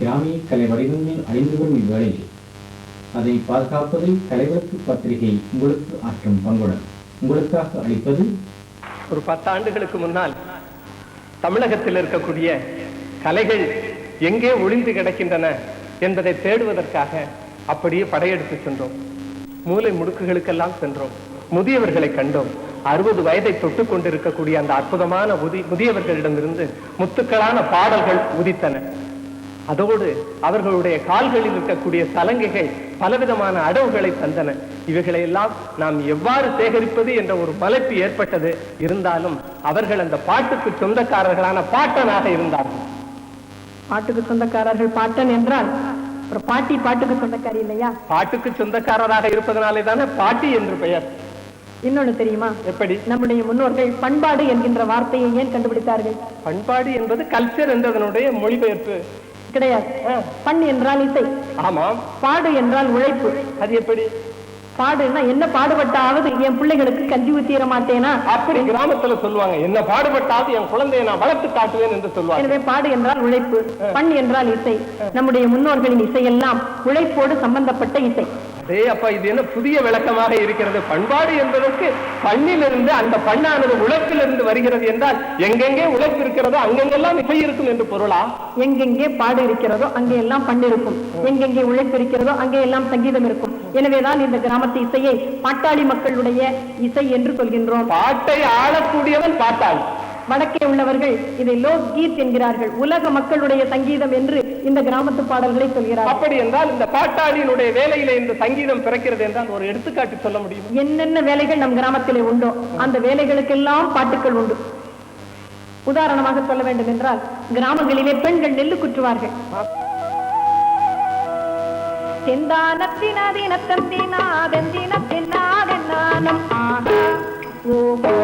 கிராமிய கலை வடிவங்கள் அழிந்து வரும் இவ்வேளையில் அதை பாதுகாப்பதில் தலைவருக்கு பத்திரிகை உங்களுக்கு ஆற்றும் பங்குடன். உங்களுக்காக அளிப்பது ஒரு பத்தாண்டுகளுக்கு முன்னால் தமிழகத்தில் இருக்கக்கூடிய கலைகள் எங்கே ஒளிந்து கிடக்கின்றன என்பதை தேடுவதற்காக அப்படியே படையெடுத்து சென்றோம். மூலை முடுக்குகளுக்கெல்லாம் சென்றோம். முதியவர்களை கண்டோம். அறுபது வயதை தொட்டு கொண்டிருக்கக்கூடிய அந்த அற்புதமான முதியவர்களிடமிருந்து முத்துக்களான பாடல்கள் உதித்தன. அதோடு அவர்களுடைய கால்களில் இருக்கக்கூடிய சலங்கைகள் பலவிதமான அடவுகளை தந்தன. இவைகளை எல்லாம் நாம் எவ்வாறு சேகரிப்பது என்ற ஒரு மலைப்பு ஏற்பட்டது. இருந்தாலும் அவர்கள் அந்த பாட்டுக்கு சொந்தக்காரர்களான பாட்டனாக இருந்தார்கள். பாட்டுக்கு சொந்தக்காரர்கள் பாட்டன் என்றால் பாட்டி பாட்டுக்கு சொந்தக்காரி இல்லையா? பாட்டுக்கு சொந்தக்காரராக இருப்பதனாலே தானே பாட்டி என்று பெயர். இன்னொன்னு தெரியுமா? எப்படி? நம்முடைய முன்னோர்கள் பண்பாடு என்கின்ற வார்த்தையை ஏன் கண்டுபிடித்தார்கள்? பண்பாடு என்பது கல்ச்சர் என்றதனுடைய மொழிபெயர்ப்பு. கிடையாது. பண் என்றால் இசை. ஆமாம். பாடு என்றால் உழைப்பு. அது எப்படி? பாடுன்னா என்ன பாடுபட்டாவது என் பிள்ளைகளுக்கு கஞ்சி ஊத்திர மாட்டேனா? அப்படி கிராமத்துல சொல்லுவாங்க என்ன பாடுபட்டாவது என் குழந்தையை நான் வளர்த்து காட்டுவேன் என்று சொல்லுவாங்க. எனவே பாடு என்றால் உழைப்பு பண் என்றால் இசை. நம்முடைய முன்னோர்களின் இசையெல்லாம் உழைப்போடு சம்பந்தப்பட்ட இசை. அதே அப்பா இது என்ன புதிய விளக்கமாக இருக்கிறது? பண்பாடு என்பதற்கு பண்ணிலிருந்து அந்த பண்ணானது உழைப்பிலிருந்து வருகிறது என்றால் எங்கெங்கே உழைப்பு இருக்கிறதோ அங்கெங்கெல்லாம் இசை இருக்கும் என்று பொருளா? எங்கெங்கே பாடு இருக்கிறதோ அங்கே எல்லாம் பண் இருக்கும். எங்கெங்கே உழைப்பு இருக்கிறதோ அங்கே எல்லாம் சங்கீதம் இருக்கும். எனவேதான் இந்த கிராமத்து இசையை பாட்டாளி மக்களுடைய இசை என்று சொல்கின்றோம். பாட்டை ஆளக்கூடியவன் பாட்டாளி. வடக்கே உள்ளவர்கள் இதை லோக் கீத் என்கிறார்கள். உலக மக்களுடைய சங்கீதம் என்று இந்த கிராமத்து பாடல்களை சொல்கிறார்கள். அப்படி என்றால் இந்த பாட்டாளியினுடைய வேலையில இந்த சங்கீதம் பிறக்கிறது என்றால் ஒரு எடுத்துக்காட்டு சொல்ல முடியும். என்னென்ன வேலைகள் நம் கிராமத்திலே உண்டோ அந்த வேலைகளுக்கெல்லாம் பாட்டுக்கள் உண்டு. உதாரணமாக சொல்ல வேண்டும் என்றால் கிராமங்களிலே பெண்கள் நெல்லு குற்றுவார்கள். செந்தானத்தினதினத்தந்தினாதெந்தினத்தினாதென்னானம் ஆஹா. ஓஹோ.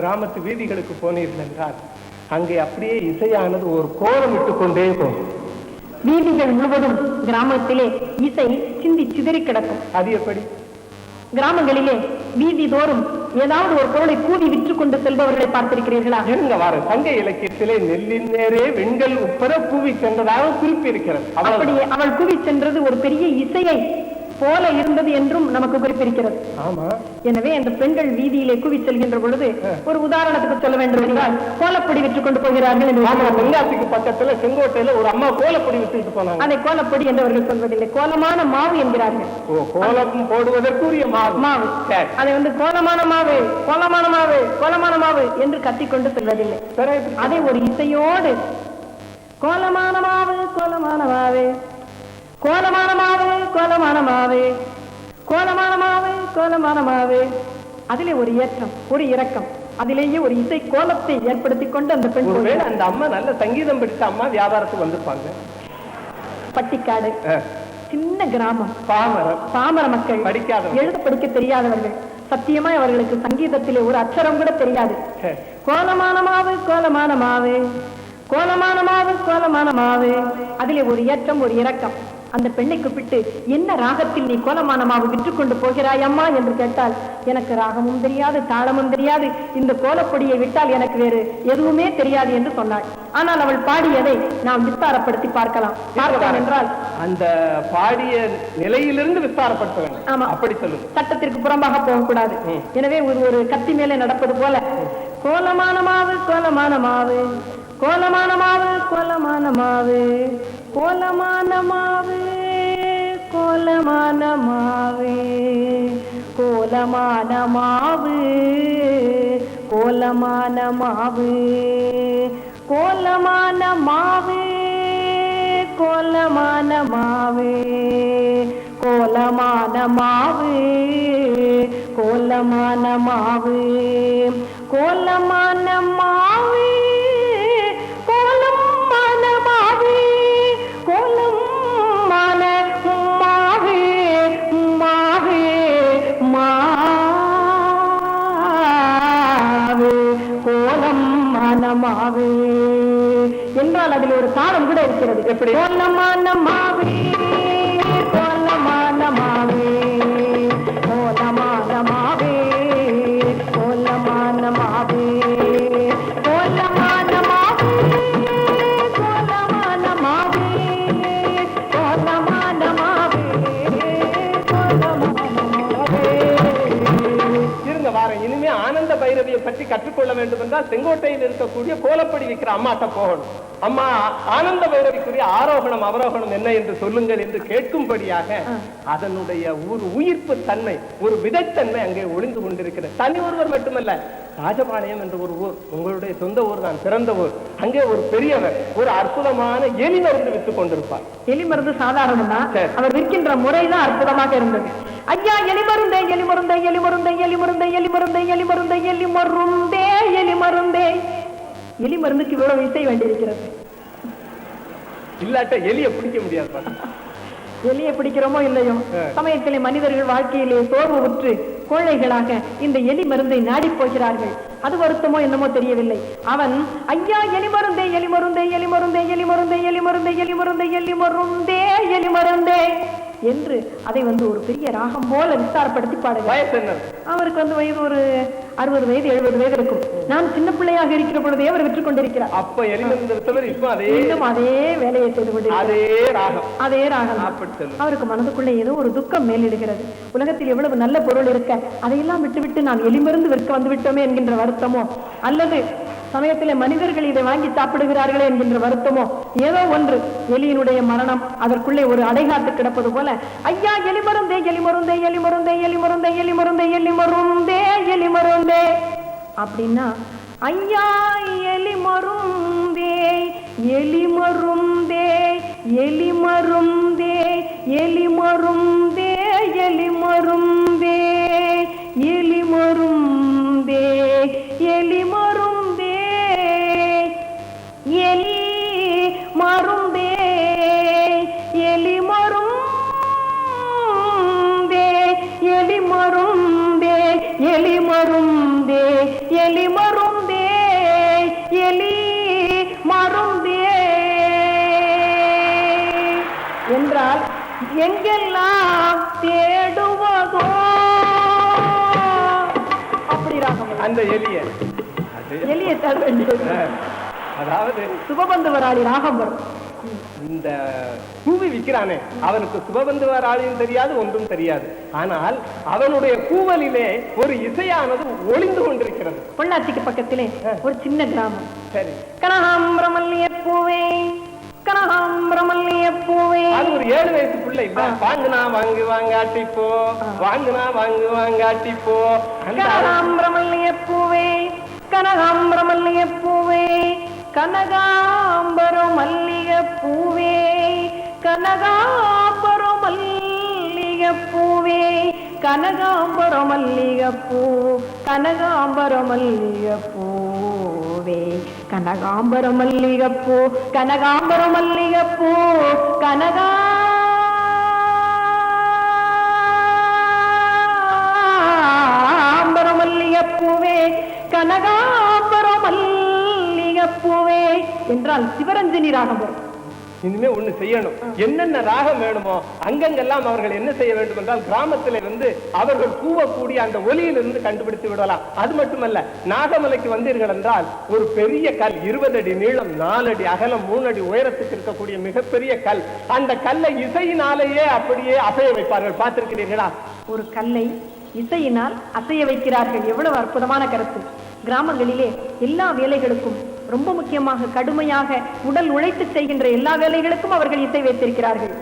கிராமத்து வீதிகளுக்கு போனீர்கள் என்றால் அங்கே அப்படியே இசையானது ஒரு கோலமிட்டு கொண்டே போகும். வீதிகள் முழுவதும் கிராமத்திலே இசை சிந்தி சிதறி கிடக்கும். அது எப்படி? கிராமங்களிலே வீதி தோறும் ஏதாவது ஒரு பொருளை கூவி விற்று கொண்டு செல்பவர்களை பார்த்திருக்கிறீர்களா? இருங்க வார சங்க இலக்கியத்திலே நெல்லின் நேரே வெண்கள் உட்பட பூவி சென்றதாக குறிப்பிருக்கிறது. அவள் கூவி சென்றது ஒரு பெரிய இசையை போல இருந்தது என்றும் நமக்கு குறிப்பிருக்கிறது. ஆமா. எனவே அந்த பெண்கள் வீதியிலே கூவி செல்கின்ற பொழுது ஒரு உதாரணத்துக்கு சொல்ல வேண்டும் என்றால் கோலப்பொடி விற்று கொண்டு போகிறார்கள் என்று பக்கத்துல செங்கோட்டையில ஒரு அம்மா கோலப்பொடி வித்துட்டு போனாங்க. அதை கோலப்பொடி என்று அவர்கள் சொல்வதில்லை. கோலமான மாவு என்கிறார்கள். ஓ கோலம் போடுவதற்குரிய மாவு. மாவு. அதை வந்து கோலமான மாவு கோலமான மாவு கோலமான மாவு என்று கத்திக்கொண்டு செல்வதில்லை. அதை ஒரு இசையோடு கோலமான மாவு கோலமான மாவு கோலமான மாவு கோலமான மாவு. கோலமான மாவு கோலமான மாவு. அதிலே ஒரு ஏற்றம் ஒரு இரக்கம். அதிலேயே ஒரு இசை கோலத்தை ஏற்படுத்திக் கொண்டு அந்த பெண். அந்த அம்மா நல்ல சங்கீதம் படித்த அம்மா வியாபாரத்துக்கு வந்திருப்பாங்க. பட்டிக்காடு. சின்ன கிராமம். பாமரம். பாமர மக்கள். படிக்காதவர்கள். எழுத படிக்க தெரியாதவர்கள். சத்தியமாய் அவர்களுக்கு சங்கீதத்திலே ஒரு அச்சரம் கூட தெரியாது. கோலமான மாவு கோலமான மாவு. கோலமான மாவு கோலமான மாவு. அதிலே ஒரு ஏற்றம் ஒரு இரக்கம். அந்த பெண்ணை கூப்பிட்டு என்ன ராகத்தில் நீ கோலமானமாவு விற்று கொண்டு போகிறாய் அம்மா? என்று கேட்டால் எனக்கு ராகமும் தெரியாது தாளமும் தெரியாது. இந்த கோலப்பொடியை விட்டால் எனக்கு வேறு எதுவுமே தெரியாது என்று சொன்னாள். ஆனால் அவள் பாடியதை நாம் விஸ்தாரப்படுத்தி பார்க்கலாம். பார்க்கலாம் என்றால் அந்த பாடிய நிலையிலிருந்து விஸ்தாரப்படுத்த வேண்டும். ஆமா. அப்படி சொல்லுங்க சட்டத்திற்கு புறம்பாக போகக்கூடாது. எனவே ஒரு ஒரு கத்தி மேலே நடப்பது போல கோலமான மாவு கோலமான மாவு கோலமான மாவு கோலமான மாவு கோலமான மாவு கோலமான மாவு கோலமான மாவு கோலமான மாவு கோலமான பாடம் கூட இருக்கிறது. எப்படி? என்றால் செங்கோட்டையில் இருக்கக்கூடிய கோலப்படி வைக்கிற அம்மாட்ட போகணும். அம்மா ஆனந்த பைரவிக்குரிய ஆரோகணம் அவரோகணம் என்ன என்று சொல்லுங்கள் என்று கேட்கும்படியாக அதனுடைய ஒரு உயிர்ப்பு தன்மை ஒரு விதைத்தன்மை அங்கே ஒளிந்து கொண்டிருக்கிறது. தனி ஒருவர் மட்டுமல்ல ராஜபாளையம் என்ற ஒரு ஊர் உங்களுடைய சொந்த ஊர் தான் பிறந்த ஊர். அங்கே ஒரு பெரியவர் ஒரு அற்புதமான எலி மருந்து வித்துக் கொண்டிருப்பார். எலி மருந்து சாதாரணம் தான். அவர் விற்கின்ற முறைதான் அற்புதமாக இருந்தது. ஐயா எலி மருந்தே எலி மருந்தே எலி மருந்தே எலி மருந்தே எலி மருந்தே எலி மருந்தே எலி மருந்தே எலி மருந்தே. எலி மருந்துக்கு இவ்வளவு இசை வேண்டியிருக்கிறது. இல்லாட்ட எலியை பிடிக்க முடியாது. எலியை பிடிக்கிறோமோ இல்லையோ? சமயத்திலே மனிதர்கள் வாழ்க்கையிலே சோர்வு உற்று கோழைகளாக இந்த எலி மருந்தை நாடி போகிறார்கள். அது வருத்தமோ என்னமோ தெரியவில்லை. அவன் ஐயா எலி மருந்தே எலி மருந்தே எலி மருந்தே எலி மருந்தே எலி மருந்தே எலி மருந்தே எலி மருந்தே எலி மருந்தே என்று அதை வந்து ஒரு பெரிய ராகம் போல விஸ்தாரப்படுத்தி பாடுகிறார். அவருக்கு வந்து வயது ஒரு அறுபது வயது எழுபது வயது இருக்கும். நான் சின்ன பிள்ளையாக இருக்கிற பொழுதே அவர் விற்றுக் கொண்டிருக்கிறார். அப்ப மீண்டும் அதே வேலையை செய்து கொண்டிருக்கிறார். அதே ராகம். அவருக்கு மனதுக்குள்ளே ஏதோ ஒரு துக்கம் மேலிடுகிறது. உலகத்தில் எவ்வளவு நல்ல பொருள் இருக்க அதையெல்லாம் விட்டுவிட்டு நாம் எலிமருந்து விற்க வந்து விட்டோமே என்கின்ற வருத்தமோ? அல்லது சமயத்தில் மனிதர்கள் இதை வாங்கி சாப்பிடுகிறார்களே என்கின்ற வருத்தமோ? ஏதோ ஒன்று. எலியினுடைய மரணம். அதற்குள்ளே ஒரு அடைகாத்து கிடப்பது போல ஐயா எலிமருந்தே எலிமருந்தே எலிமருந்தே எலிமருந்தே எலிமருந்தே எலிமருந்தே எலிமருந்தே அப்படின்னா ஐயா எலிமருந்தே எலிமருந்தே எலிமருந்தே எலிமருந்தே எலி மருந்தே எலி மருந்தே. என்றால் எங்கெல்லாம் தேடுவதோ? அப்படி ராகம் அந்த எலிய. தேட வேண்டியது. அஹ், அதாவது சுபபந்து வராளி ராகம் வரும் இந்த கூவி விற்கிறானே அவனுக்கு சுபபந்து வராளியும் தெரியாது ஒன்றும் தெரியாது. ஆனால் அவனுடைய கூவலிலே ஒரு இசையானது ஒளிந்து கொண்டிருக்கிறது. பொள்ளாச்சிக்கு பக்கத்திலே ஒரு சின்ன கிராமம். சரி. கனகாம்பிரமல்லிய பூவே கனகாம்பிரமல்லிய பூவே. அது ஒரு ஏழு வயசு பிள்ளை. வாங்குனா வாங்கு வாங்காட்டி போ. வாங்குனா வாங்கு வாங்காட்டி போ. அந்த கனகாம்பிரமல்லிய பூவே கனகாம்பிரமல்லிய பூவே. கனகாம்பரம் மல்லிக பூவே கனகாம்பரம் மல்லிக பூவே கனகாம்பரம் மல்லிக பூ கனகாம்பரம் மல்லிக பூவே கனகாம்பரம் மல்லிக பூ கனகாம்பரம் மல்லிக பூ கனகா கனகாம்பரம் மல்லிகைப்பூவே கனகாம்பரம் மல்லிகைப்பூவே என்றால் சிவரஞ்சனி ராகம் வரும். இனிமே ஒண்ணு செய்யணும். என்னென்ன ராகம் வேணுமோ அங்கங்கெல்லாம் அவர்கள் என்ன செய்ய வேண்டும் என்றால் கிராமத்தில் இருந்து அவர்கள் கூவக்கூடிய அந்த ஒலியிலிருந்து கண்டுபிடித்து விடலாம். அது மட்டுமல்ல நாகமலைக்கு வந்தீர்கள் என்றால் ஒரு பெரிய கல் இருபது அடி நீளம் நாலு அடி அகலம் மூணு அடி உயரத்துக்கு இருக்கக்கூடிய மிகப்பெரிய கல். அந்த கல்லை இசையினாலேயே அப்படியே அசைய வைப்பார்கள். பார்த்திருக்கிறீர்களா? ஒரு கல்லை இசையினால் அசைய வைக்கிறார்கள். எவ்வளவு அற்புதமான கருத்து. கிராமங்களிலே எல்லா வேலைகளுக்கும் ரொம்ப முக்கியமாக கடுமையாக உடல் உழைத்து செய்கின்ற எல்லா வேலைகளுக்கும் அவர்கள் இசை வைத்திருக்கிறார்கள்.